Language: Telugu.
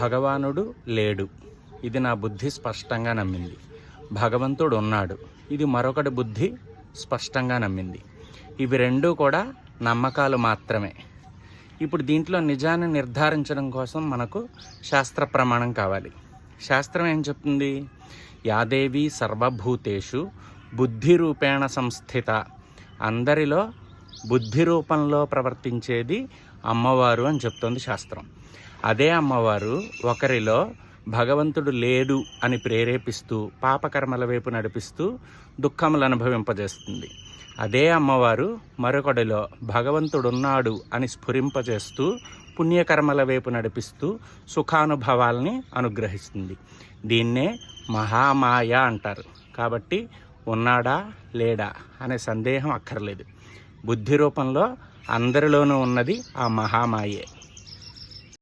భగవానుడు లేడు. ఇది నా బుద్ధి స్పష్టంగా నమ్మింది. భగవంతుడు ఉన్నాడు. ఇది మరొకటి బుద్ధి స్పష్టంగా నమ్మింది. ఇవి రెండూ కూడా నమ్మకాలు మాత్రమే. ఇప్పుడు దీంట్లో నిజాన్ని నిర్ధారించడం కోసం మనకు శాస్త్ర ప్రమాణం కావాలి. శాస్త్రం ఏం చెప్తుంది? యాదేవి సర్వభూతేషు బుద్ధి రూపేణ సంస్థిత. అందరిలో బుద్ధి రూపంలో ప్రవర్తించేది అమ్మవారు అని చెప్తోంది శాస్త్రం. అదే అమ్మవారు ఒకరిలో భగవంతుడు లేడు అని ప్రేరేపిస్తూ పాపకర్మల వైపు నడిపిస్తూ దుఃఖములు అనుభవింపజేస్తుంది. అదే అమ్మవారు మరొకడిలో భగవంతుడున్నాడు అని స్ఫురింపజేస్తూ పుణ్యకర్మల వైపు నడిపిస్తూ సుఖానుభవాల్ని అనుగ్రహిస్తుంది. దీన్నే మహామాయ అంటారు. కాబట్టి ఉన్నాడా లేడా అనే సందేహం అక్కర్లేదు. బుద్ధి రూపంలో అందరిలోనూ ఉన్నది ఆ మహామాయే.